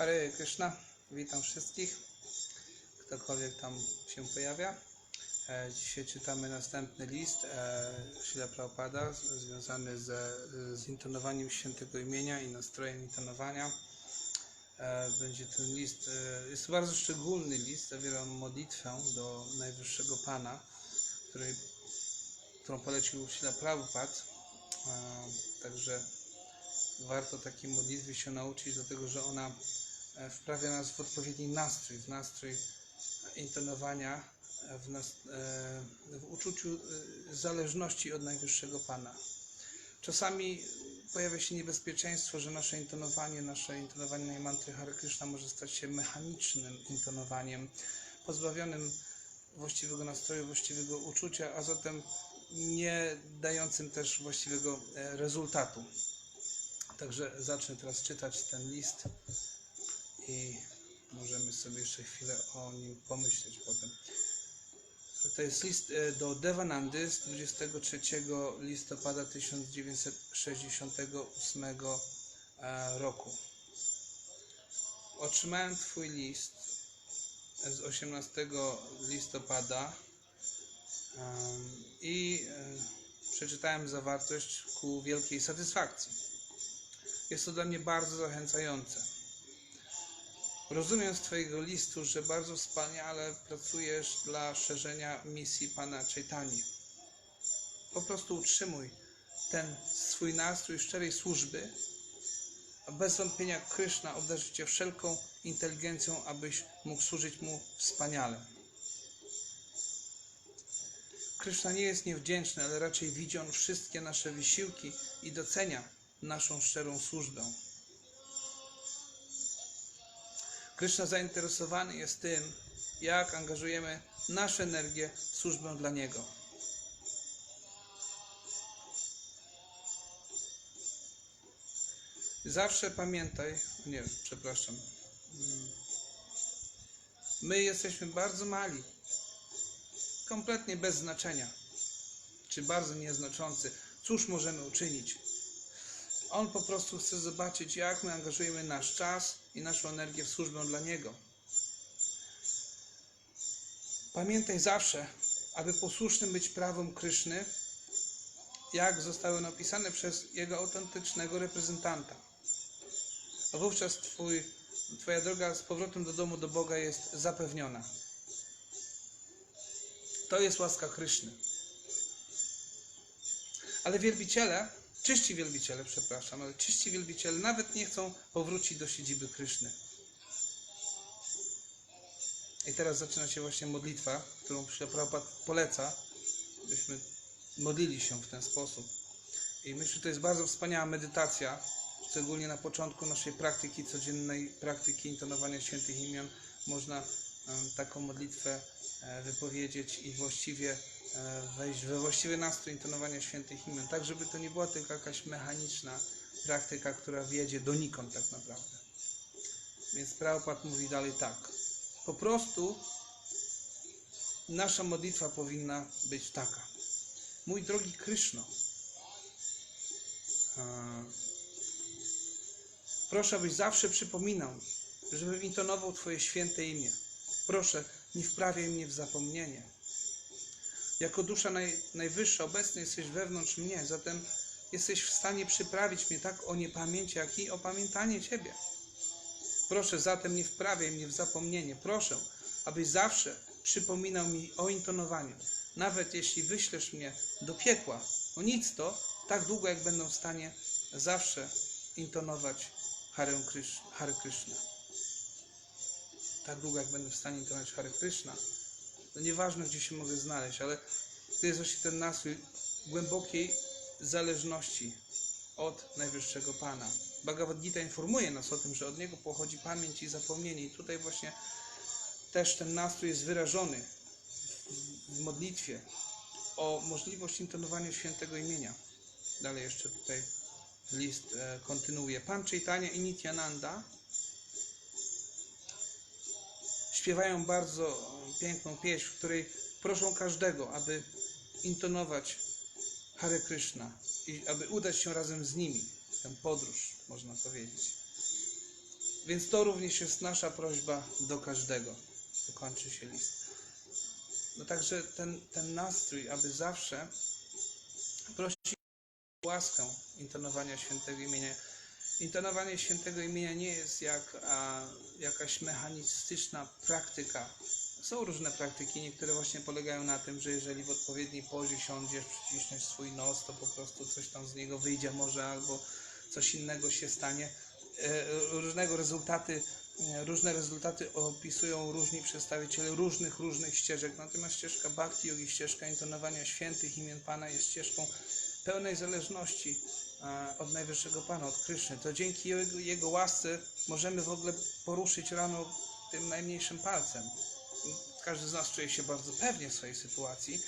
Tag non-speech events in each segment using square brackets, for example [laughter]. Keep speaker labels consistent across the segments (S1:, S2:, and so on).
S1: Hare Krishna, witam wszystkich, ktokolwiek tam się pojawia. E, Dzisiaj czytamy następny list e, Srila Prabhupada z- związany ze, z intonowaniem świętego imienia i nastrojem intonowania. E, Będzie ten list, jest to bardzo szczególny list, zawiera on modlitwę do Najwyższego Pana, której, którą polecił Srila Prabhupada. Także warto takiej modlitwy się nauczyć, dlatego że ona wprawia nas w odpowiedni nastrój, w nastrój intonowania, e, w, nas, e, w uczuciu e, zależności od Najwyższego Pana. Czasami pojawia się niebezpieczeństwo, że nasze intonowanie, nasze intonowanie mantry Hare Krishna może stać się mechanicznym intonowaniem, pozbawionym właściwego nastroju, właściwego uczucia, a zatem nie dającym też właściwego e, rezultatu. Także zacznę teraz czytać ten list i możemy sobie jeszcze chwilę o nim pomyśleć potem. To jest list e, do Devanandy z 23 listopada 1968 e, roku. Otrzymałem Twój list z 18 listopada i e, przeczytałem zawartość ku wielkiej satysfakcji. Jest to dla mnie bardzo zachęcające. Rozumiem z Twojego listu, że bardzo wspaniale pracujesz dla szerzenia misji Pana Chaitani. Po prostu utrzymuj ten swój nastrój szczerej służby, a bez wątpienia Kryszna obdarzy Cię wszelką inteligencją, abyś mógł służyć Mu wspaniale. Kryszna nie jest niewdzięczny, ale raczej widzi On wszystkie nasze wysiłki i docenia naszą szczerą służbę. Kryszna zainteresowany jest tym, jak angażujemy naszą energię w służbę dla Niego. Zawsze pamiętaj, nie, przepraszam. Mm. My jesteśmy bardzo mali, kompletnie bez znaczenia, czy bardzo nieznaczący. Cóż możemy uczynić? On po prostu chce zobaczyć, jak my angażujemy nasz czas i naszą energię w służbę dla Niego. Pamiętaj zawsze, aby posłusznym być prawom Kryszny, jak zostały one opisane przez Jego autentycznego reprezentanta. A wówczas twój, Twoja droga z powrotem do domu do Boga jest zapewniona. To jest łaska Kryszny. Ale wielbiciele, czyści wielbiciele, przepraszam, ale czyści wielbiciele nawet nie chcą powrócić do siedziby Kryszny. I teraz zaczyna się właśnie modlitwa, którą Prabhupada poleca, byśmy modlili się w ten sposób. I myślę, że to jest bardzo wspaniała medytacja, szczególnie na początku naszej praktyki, codziennej praktyki intonowania świętych imion. Można taką modlitwę e, wypowiedzieć i właściwie wejść we właściwy nastrój intonowania świętych imion, tak żeby to nie była tylko jakaś mechaniczna praktyka, która wiedzie donikąd tak naprawdę. Więc Prabhupada mówi dalej tak. Po prostu nasza modlitwa powinna być taka. Mój drogi Kryszno, e, proszę, abyś zawsze przypominał mi, żebym intonował Twoje święte imię. Proszę, nie wprawiaj mnie w zapomnienie. Jako dusza naj, najwyższa obecny jesteś wewnątrz mnie, zatem jesteś w stanie przyprawić mnie tak o niepamięć, jak i opamiętanie Ciebie. Proszę zatem nie wprawiaj mnie w zapomnienie. Proszę, abyś zawsze przypominał mi o intonowaniu. Nawet jeśli wyślesz mnie do piekła, o nic to, tak długo jak będę w stanie zawsze intonować Hare Krishna. Tak długo jak będę w stanie intonować Hare Krishna, to nieważne gdzie się mogę znaleźć, ale to jest właśnie ten nastrój głębokiej zależności od Najwyższego Pana. Bhagavad Gita informuje nas o tym, że od Niego pochodzi pamięć i zapomnienie. I tutaj właśnie też ten nastrój jest wyrażony w, w modlitwie o możliwość intonowania świętego imienia. Dalej jeszcze tutaj list e, kontynuuje. Pan Chaitanya i Nityananda śpiewają bardzo piękną pieśń, w której proszą każdego, aby intonować Hare Krishna i aby udać się razem z nimi w tę podróż, można powiedzieć. Więc to również jest nasza prośba do każdego. Tu kończy się list. No także ten, ten nastrój, aby zawsze prosić o łaskę intonowania świętego imienia. Intonowanie świętego imienia nie jest jak a, jakaś mechanistyczna praktyka. Są różne praktyki, niektóre właśnie polegają na tym, że jeżeli w odpowiedniej pozie siądziesz, przyciśniesz swój nos, to po prostu coś tam z niego wyjdzie może albo coś innego się stanie. E, Różnego rezultaty, e, różne rezultaty opisują różni przedstawiciele różnych, różnych ścieżek. Natomiast ścieżka Bhakti Yogi, ścieżka intonowania świętych imion Pana jest ścieżką pełnej zależności e, od Najwyższego Pana, od Kryszny. To dzięki Jego, Jego łasce możemy w ogóle poruszyć rano tym najmniejszym palcem. Każdy z nas czuje się bardzo pewnie w swojej sytuacji.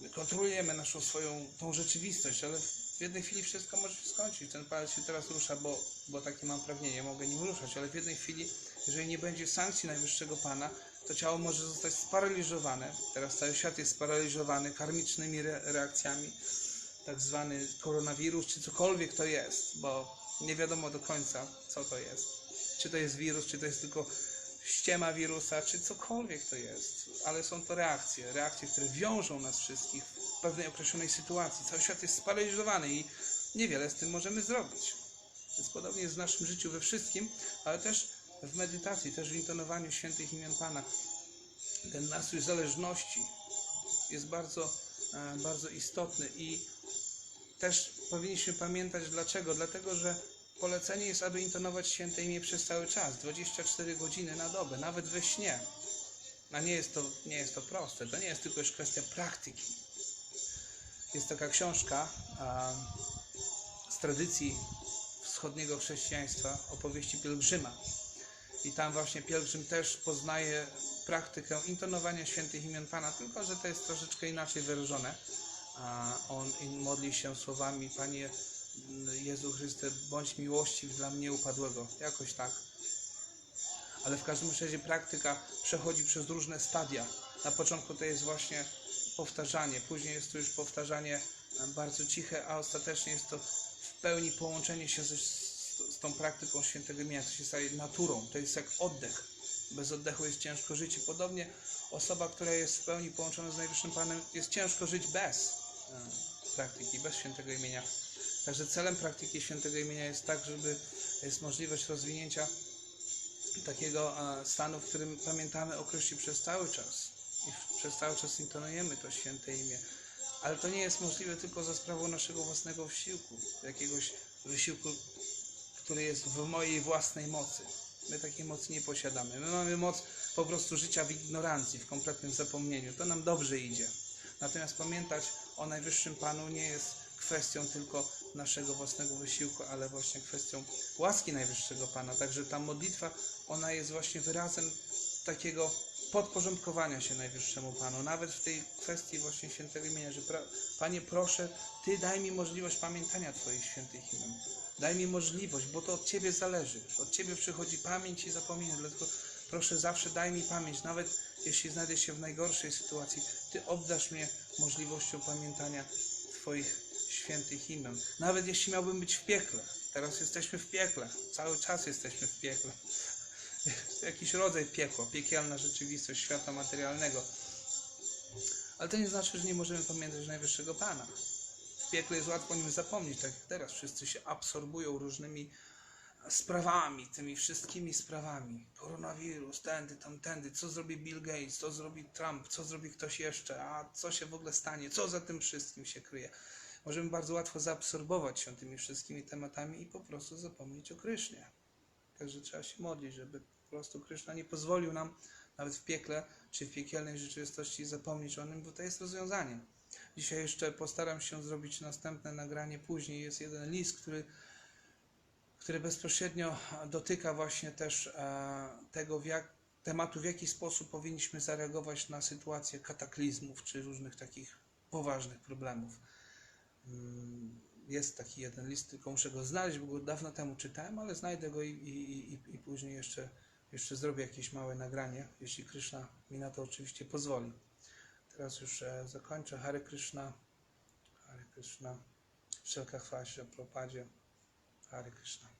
S1: My kontrolujemy naszą swoją tą rzeczywistość, ale w jednej chwili wszystko może się skończyć. Ten palec się teraz rusza, bo, bo takie mam pragnienie, mogę nim ruszać, ale w jednej chwili, jeżeli nie będzie sankcji Najwyższego Pana, to ciało może zostać sparaliżowane. Teraz cały świat jest sparaliżowany karmicznymi re reakcjami, tak zwany koronawirus, czy cokolwiek to jest, bo nie wiadomo do końca, co to jest. Czy to jest wirus, czy to jest tylko ściema wirusa, czy cokolwiek to jest, ale są to reakcje, reakcje, które wiążą nas wszystkich w pewnej określonej sytuacji. Cały świat jest sparaliżowany i niewiele z tym możemy zrobić. Więc podobnie jest w naszym życiu we wszystkim, ale też w medytacji, też w intonowaniu świętych imion Pana. Ten nastrój zależności jest bardzo, e, bardzo istotny i też powinniśmy pamiętać dlaczego. Dlatego, że polecenie jest, aby intonować święte imię przez cały czas, 24 godziny na dobę, nawet we śnie. A nie jest to, nie jest to proste, to nie jest tylko już kwestia praktyki. Jest taka książka a, z tradycji wschodniego chrześcijaństwa, opowieści pielgrzyma. I tam właśnie pielgrzym też poznaje praktykę intonowania świętych imion Pana, tylko że to jest troszeczkę inaczej wyrażone. On modli się słowami Panie Jezu Chryste, bądź miłościw dla mnie upadłego. Jakoś tak. Ale w każdym razie praktyka przechodzi przez różne stadia. Na początku to jest właśnie powtarzanie, później jest to już powtarzanie e, bardzo ciche, a ostatecznie jest to w pełni połączenie się ze, z, z tą praktyką świętego imienia. To się staje naturą, to jest jak oddech. Bez oddechu jest ciężko żyć i podobnie osoba, która jest w pełni połączona z Najwyższym Panem, jest ciężko żyć bez praktyki, bez świętego imienia. Także celem praktyki świętego imienia jest tak, żeby jest możliwość rozwinięcia takiego e, stanu, w którym pamiętamy o Chryście przez cały czas i przez cały czas intonujemy to święte imię. Ale to nie jest możliwe tylko za sprawą naszego własnego wysiłku, jakiegoś wysiłku, który jest w mojej własnej mocy. My takiej mocy nie posiadamy. My mamy moc po prostu życia w ignorancji, w kompletnym zapomnieniu. To nam dobrze idzie. Natomiast pamiętać o Najwyższym Panu nie jest kwestią tylko naszego własnego wysiłku, ale właśnie kwestią łaski Najwyższego Pana. Także ta modlitwa, ona jest właśnie wyrazem takiego podporządkowania się Najwyższemu Panu. Nawet w tej kwestii właśnie świętego imienia, że Panie proszę, Ty daj mi możliwość pamiętania Twoich świętych imion. Daj mi możliwość, bo to od Ciebie zależy. Od Ciebie przychodzi pamięć i zapomina. Dlatego proszę zawsze daj mi pamięć, nawet jeśli znajdę się w najgorszej sytuacji. Ty obdasz mnie możliwością pamiętania Twoich świętych imion. Nawet jeśli miałbym być w piekle. Teraz jesteśmy w piekle. Cały czas jesteśmy w piekle. [laughs] Jakiś rodzaj piekła, piekielna rzeczywistość świata materialnego. Ale to nie znaczy, że nie możemy pamiętać Najwyższego Pana. W piekle jest łatwo o nim zapomnieć, tak jak teraz. Wszyscy się absorbują różnymi sprawami, tymi wszystkimi sprawami. Koronawirus, tędy, tamtędy, co zrobi Bill Gates, co zrobi Trump, co zrobi ktoś jeszcze, a co się w ogóle stanie, co za tym wszystkim się kryje. Możemy bardzo łatwo zaabsorbować się tymi wszystkimi tematami i po prostu zapomnieć o Krysznie. Także trzeba się modlić, żeby po prostu Kryszna nie pozwolił nam nawet w piekle czy w piekielnej rzeczywistości zapomnieć o nim, bo to jest rozwiązaniem. Dzisiaj jeszcze postaram się zrobić następne nagranie później. Jest jeden list, który który bezpośrednio dotyka właśnie też e, tego, w jak, tematu, w jaki sposób powinniśmy zareagować na sytuację kataklizmów czy różnych takich poważnych problemów. Mm, Jest taki jeden list, tylko muszę go znaleźć, bo go dawno temu czytałem, ale znajdę go i, i, i, i później jeszcze, jeszcze zrobię jakieś małe nagranie, jeśli Krishna mi na to oczywiście pozwoli. Teraz już e, zakończę. Hare Krishna, Hare Krishna, wszelka chwała się Propadzie. Hare Krishna.